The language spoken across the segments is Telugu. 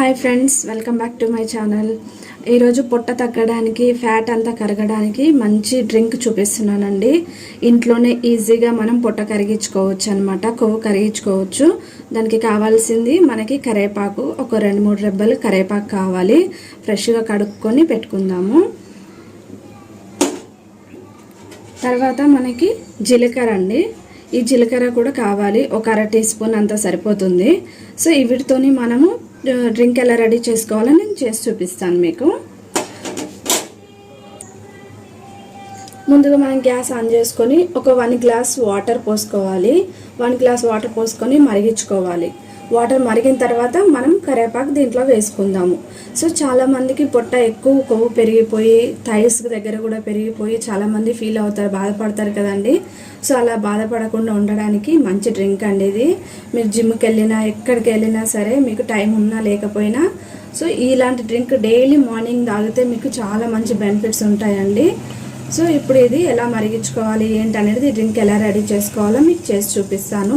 Hi friends welcome back to my channel. ఈరోజు పొట్ట తగ్గడానికి ఫ్యాట్ అంతా కరగడానికి మంచి డ్రింక్ చూపిస్తున్నానండి. ఇంట్లోనే ఈజీగా మనం పొట్ట కరిగించుకోవచ్చు అనమాట కొవ్వు కరిగించుకోవచ్చు. దానికి కావాల్సింది మనకి కరేపాకు. ఒక రెండు మూడు రెబ్బలు కరేపాకు కావాలి. ఫ్రెష్గా కడుక్కొని పెట్టుకుందాము. తర్వాత మనకి జీలకర్ర అండి. ఈ జీలకర్ర కూడా కావాలి. ఒక అర టీ స్పూన్ అంత సరిపోతుంది. సో వీటితోని మనము డ్రింక్ ఎలా రెడీ చేసుకోవాలో నేను చేసి చూపిస్తాను మీకు. ముందుగా మనం గ్యాస్ ఆన్ చేసుకొని ఒక వన్ గ్లాస్ వాటర్ పోసుకోవాలి. వన్ గ్లాస్ వాటర్ పోసుకొని మరిగించుకోవాలి. వాటర్ మరిగిన తర్వాత మనం కరివేపాకు దీంట్లో వేసుకుందాము. సో చాలామందికి పొట్ట ఎక్కువ కొవ్వు పెరిగిపోయి థైస్ దగ్గర కూడా పెరిగిపోయి చాలామంది ఫీల్ అవుతారు బాధపడతారు కదండి. సో అలా బాధపడకుండా ఉండడానికి మంచి డ్రింక్ అండి ఇది. మీరు జిమ్కి వెళ్ళినా ఎక్కడికి వెళ్ళినా సరే మీకు టైం ఉన్నా లేకపోయినా సో ఇలాంటి డ్రింక్ డైలీ మార్నింగ్ తాగితే మీకు చాలా మంచి బెనిఫిట్స్ ఉంటాయండి. సో ఇప్పుడు ఇది ఎలా మరిగించుకోవాలి ఏంటి అనేది ఈ డ్రింక్ ఎలా రెడీ చేసుకోవాలో మీకు చేసి చూపిస్తాను.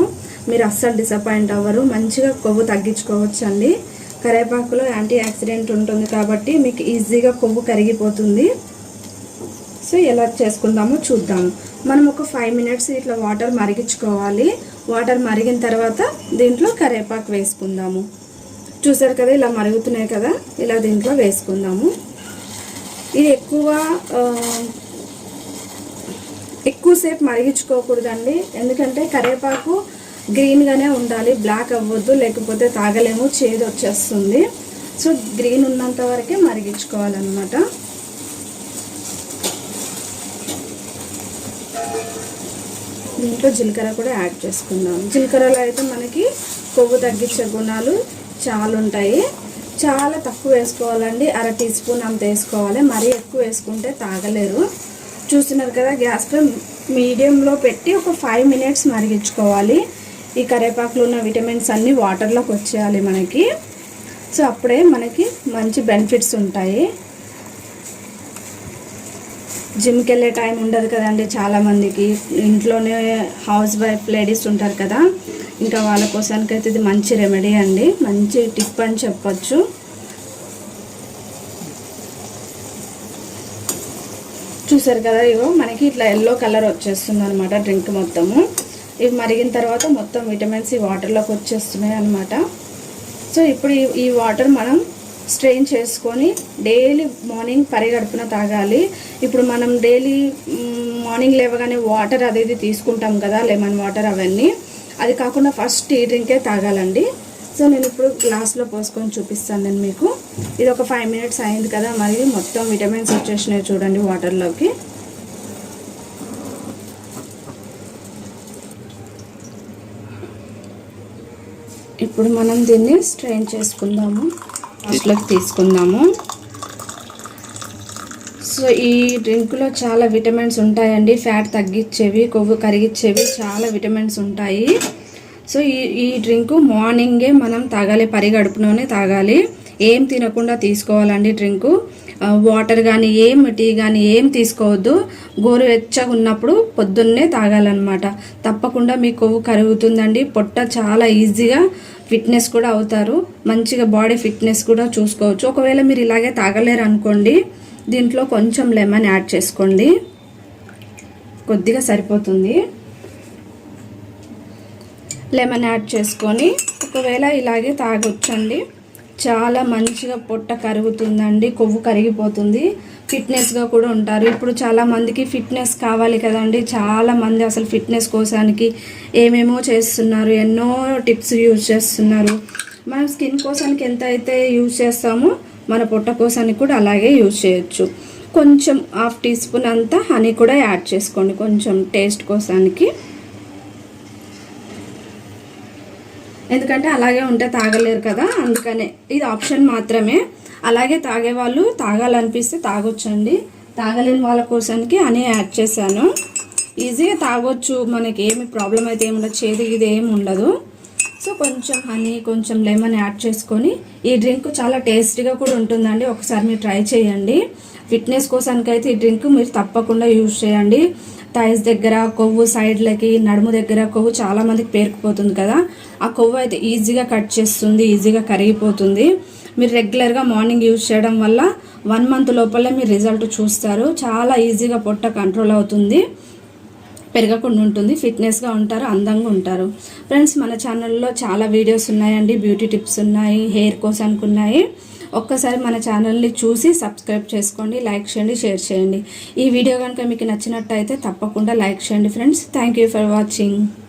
మీరు అస్సలు డిసప్పాయింట్ అవ్వరు. మంచిగా కొవ్వు తగ్గించుకోవచ్చు అండి కరివేపాకులో యాంటీ యాక్సిడెంట్ ఉంటుంది కాబట్టి మీకు ఈజీగా కొవ్వు కరిగిపోతుంది. సో ఎలా చేసుకుందామో చూద్దాము మనం ఒక ఫైవ్ మినిట్స్ ఇట్లా వాటర్ మరిగించుకోవాలి. వాటర్ మరిగిన తర్వాత దీంట్లో కరివేపాకు వేసుకుందాము. చూసారు కదా ఇలా మరుగుతున్నాయి కదా ఇలా దీంట్లో వేసుకుందాము. ఇది ఎక్కువ ఎక్కువసేపు మరిగించుకోకూడదండి. ఎందుకంటే కరివేపాకు గ్రీన్గానే ఉండాలి. బ్లాక్ అవ్వద్దు లేకపోతే తాగలేము చేదు వచ్చేస్తుంది. సో గ్రీన్ ఉన్నంత వరకే మరిగించుకోవాలన్నమాట. దీంట్లో జీలకర్ర కూడా యాడ్ చేసుకుందాం. జీలకర్రలో అయితే మనకి కొవ్వు తగ్గించే గుణాలు చాలా ఉంటాయి. చాలా తక్కువ వేసుకోవాలండి. అర టీ స్పూన్ అంత వేసుకోవాలి. మరీ ఎక్కువ వేసుకుంటే తాగలేరు. చూస్తున్నారు కదా గ్యాస్ పై మీడియంలో పెట్టి ఒక ఫైవ్ మినిట్స్ మరిగించుకోవాలి. ఈ కరేపాకులో ఉన్న విటమిన్స్ అన్నీ వాటర్లోకి వచ్చేయాలి మనకి. సో అప్పుడే మనకి మంచి బెనిఫిట్స్ ఉంటాయి. జిమ్కి వెళ్ళే టైం ఉండదు కదండి చాలామందికి. ఇంట్లోనే హౌస్ వైఫ్ లేడీస్ ఉంటారు కదా. ఇంకా వాళ్ళ కోసానికి అయితే ఇది మంచి రెమెడీ అండి. మంచి టిప్ అని చెప్పొచ్చు. చూసారు కదా ఇగో మనకి ఇట్లా ఎల్లో కలర్ వచ్చేస్తుంది అనమాట డ్రింక్ మొత్తము. ఇవి మరిగిన తర్వాత మొత్తం విటమిన్స్ ఈ వాటర్లోకి వచ్చేస్తున్నాయి అనమాట సో ఇప్పుడు ఈ ఈ వాటర్ మనం స్ట్రెయిన్ చేసుకొని డైలీ మార్నింగ్ పరిగడుపున తాగాలి. ఇప్పుడు మనం డైలీ మార్నింగ్ లేవగానే వాటర్ అది ఇది తీసుకుంటాం కదా లెమన్ వాటర్ అవన్నీ. అది కాకుండా ఫస్ట్ టీ డ్రింకే తాగాలండి. సో నేను ఇప్పుడు గ్లాస్లో పోసుకొని చూపిస్తాను నేను మీకు. ఇది ఒక ఫైవ్ మినిట్స్ అయింది కదా మరి మొత్తం విటమిన్స్ వచ్చేసినాయి చూడండి వాటర్లోకి. ఇప్పుడు మనం దీన్ని స్ట్రెయిన్ చేసుకుందాము. లాస్ట్లోకి తీసుకుందాము. సో ఈ డ్రింక్లో చాలా విటమిన్స్ ఉంటాయండి. ఫ్యాట్ తగ్గించేవి కొవ్వు కరిగించేవి చాలా విటమిన్స్ ఉంటాయి. సో ఈ ఈ డ్రింక్ మార్నింగే మనం తాగాలి. పరిగడుపులోనే తాగాలి. ఏం తినకుండా తీసుకోవాలండి డ్రింకు. వాటర్ కానీ ఏం టీ కానీ ఏం తీసుకోవద్దు. గోరువెచ్చగా ఉన్నప్పుడు పొద్దున్నే తాగాలన్నమాట. తప్పకుండా మీ కొవ్వు కరుగుతుందండి. పొట్ట చాలా ఈజీగా ఫిట్నెస్ కూడా అవుతారు. మంచిగా బాడీ ఫిట్నెస్ కూడా చూసుకోవచ్చు. ఒకవేళ మీరు ఇలాగే తాగలేరు అనుకోండి దీంట్లో కొంచెం లెమన్ యాడ్ చేసుకోండి. కొద్దిగా సరిపోతుంది. లెమన్ యాడ్ చేసుకొని ఒకవేళ ఇలాగే తాగొచ్చండి. చాలా మంచిగా పొట్ట కరుగుతుందండి కొవ్వు కరిగిపోతుంది. ఫిట్నెస్గా కూడా ఉంటారు. ఇప్పుడు చాలా మందికి ఫిట్నెస్ కావాలి కదండి. చాలా మంది అసలు ఫిట్నెస్ కోసానికి ఏమేమో చేస్తున్నారు ఎన్నో టిప్స్ యూజ్ చేస్తున్నారు. మనం స్కిన్ కోసానికి ఎంత అయితే యూజ్ చేస్తామో మన పొట్ట కోసానికి కూడా అలాగే యూజ్ చేయొచ్చు. కొంచెం హాఫ్ టీ స్పూన్ అంతా హనీ కూడా యాడ్ చేసుకోండి. కొంచెం టేస్ట్ కోసానికి. ఎందుకంటే అలాగే ఉంటే తాగలేరు కదా అందుకనే ఇది ఆప్షన్ మాత్రమే. అలాగే తాగే వాళ్ళు తాగాలనిపిస్తే తాగొచ్చండి. తాగలేని వాళ్ళ కోసానికి అని యాడ్ చేశాను. ఈజీగా తాగొచ్చు మనకి ఏమి ప్రాబ్లం అయితే ఏమి ఉండదు చేదు ఇది ఏమి ఉండదు. సో కొంచెం హనీ కొంచెం లెమన్ యాడ్ చేసుకొని ఈ డ్రింక్ చాలా టేస్టీగా కూడా ఉంటుందండి. ఒకసారి మీరు ట్రై చేయండి. ఫిట్నెస్ కోసానికైతే ఈ డ్రింక్ మీరు తప్పకుండా యూజ్ చేయండి. థైస్ దగ్గర కొవ్వు సైడ్లకి నడుము దగ్గర కొవ్వు చాలా మందికి పేరుకుపోతుంది కదా. ఆ కొవ్వు అయితే ఈజీగా కట్ చేస్తుంది ఈజీగా కరిగిపోతుంది. మీరు రెగ్యులర్గా మార్నింగ్ యూజ్ చేయడం వల్ల వన్ మంత్ లోపలే మీరు రిజల్ట్ చూస్తారు. చాలా ఈజీగా పొట్ట కంట్రోల్ అవుతుంది. పెరగకుండా ఉంటుంది ఫిట్నెస్గా ఉంటారు అందంగా ఉంటారు. ఫ్రెండ్స్ మన ఛానల్లో చాలా వీడియోస్ ఉన్నాయండి. బ్యూటీ టిప్స్ ఉన్నాయి హెయిర్ కోసానికి ఉన్నాయి ఒక్కసారి మన ఛానల్ని చూసి సబ్స్క్రైబ్ చేసుకోండి లైక్ చేయండి షేర్ చేయండి. ఈ వీడియో కనుక మీకు నచ్చినట్టయితే తప్పకుండా లైక్ చేయండి friends thank you for watching